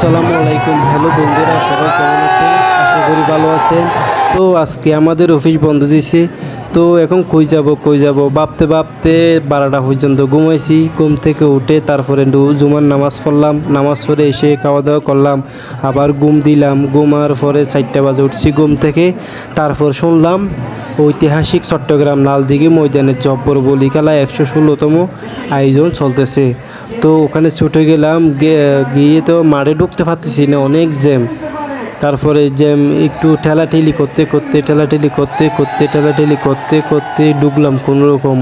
আসসালামু আলাইকুম। হ্যালো বন্ধুরা, সবাই কেমন আছেন? আশা করি ভালো আছেন। তো আজকে আমাদের অফিস বন্ধ দিছে। তো এখন কই যাব কই যাব? ভাবতে ভাবতে বারোটা পর্যন্ত ঘুমাইছি। ঘুম থেকে উঠে তারপরে জুমার নামাজ পড়লাম। নামাজ পড়ে এসে খাওয়া দাওয়া করলাম। আবার ঘুম দিলাম। ঘুমার পরে চারটা বাজে উঠছি ঘুম থেকে। তারপর শুনলাম ঐতিহাসিক চট্টগ্রাম লালদিঘি ময়দানে জব্বর বলি খেলা একশো ষোলোতম আয়োজন চলতেছে। তো ওখানে ছুটে গেলাম গিয়ে তো মাঠে ঢুকতে পারতেছি না, অনেক জ্যাম। তারপরে জ্যাম একটু ঠেলাঠেলি করতে করতে, ঠেলাঠেলি করতে করতে, ঠেলাঠেলি করতে করতে ঢুকলাম কোনো রকম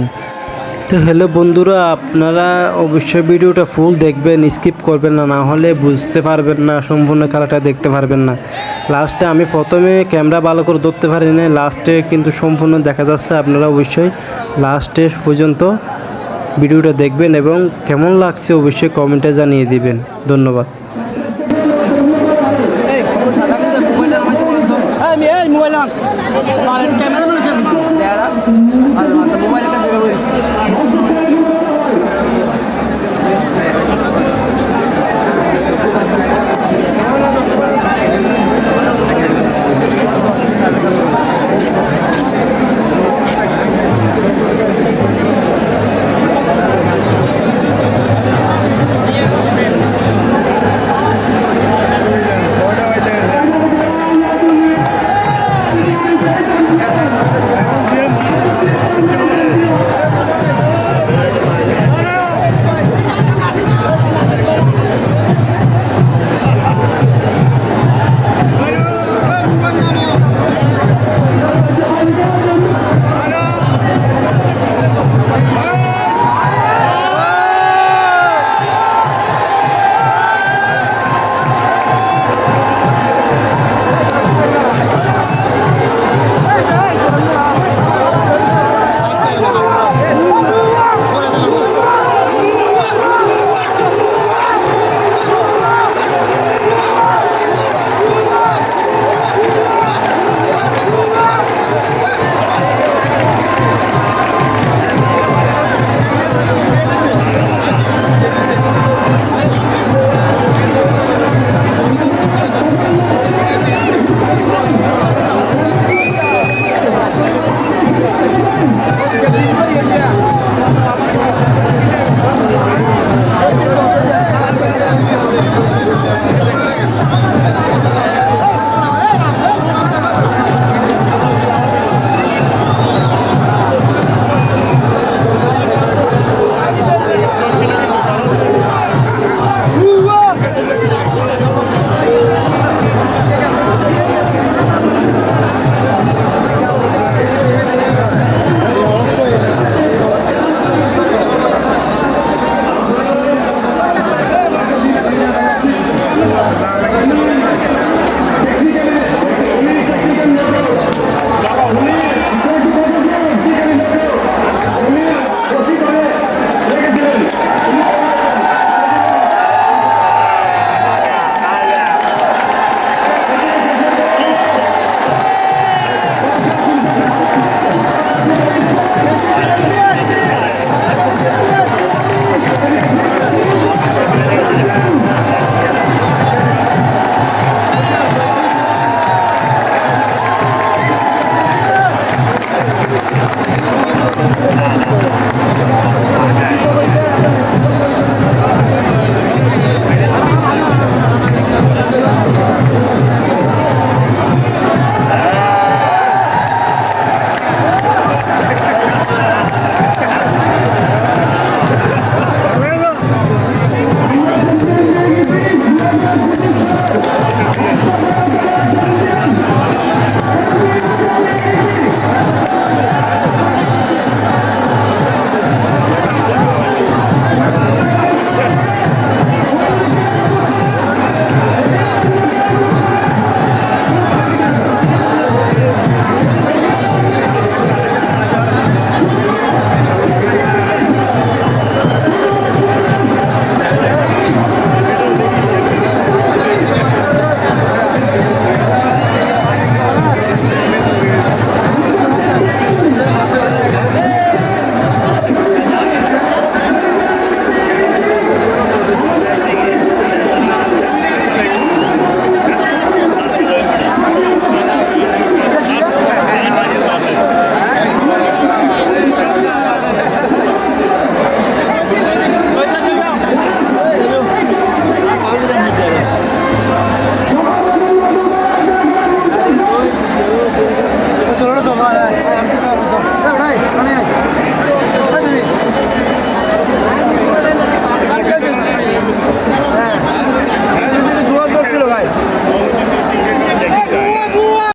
তো হ্যালো বন্ধুরা, আপনারা অবশ্যই ভিডিওটা ফুল দেখবেন স্কিপ করবেন না না হলে বুঝতে পারবেন না, সম্পূর্ণ খেলাটা দেখতে পারবেন না। লাস্টে আমি প্রথমে ক্যামেরা ভালো করে ধরতে পারি না লাস্টে কিন্তু সম্পূর্ণ দেখা যাচ্ছে, আপনারা অবশ্যই লাস্টে পর্যন্ত ভিডিওটা দেখবেন এবং কেমন লাগছে অবশ্যই কমেন্টে জানিয়ে দিবেন। ধন্যবাদ। মোবাইল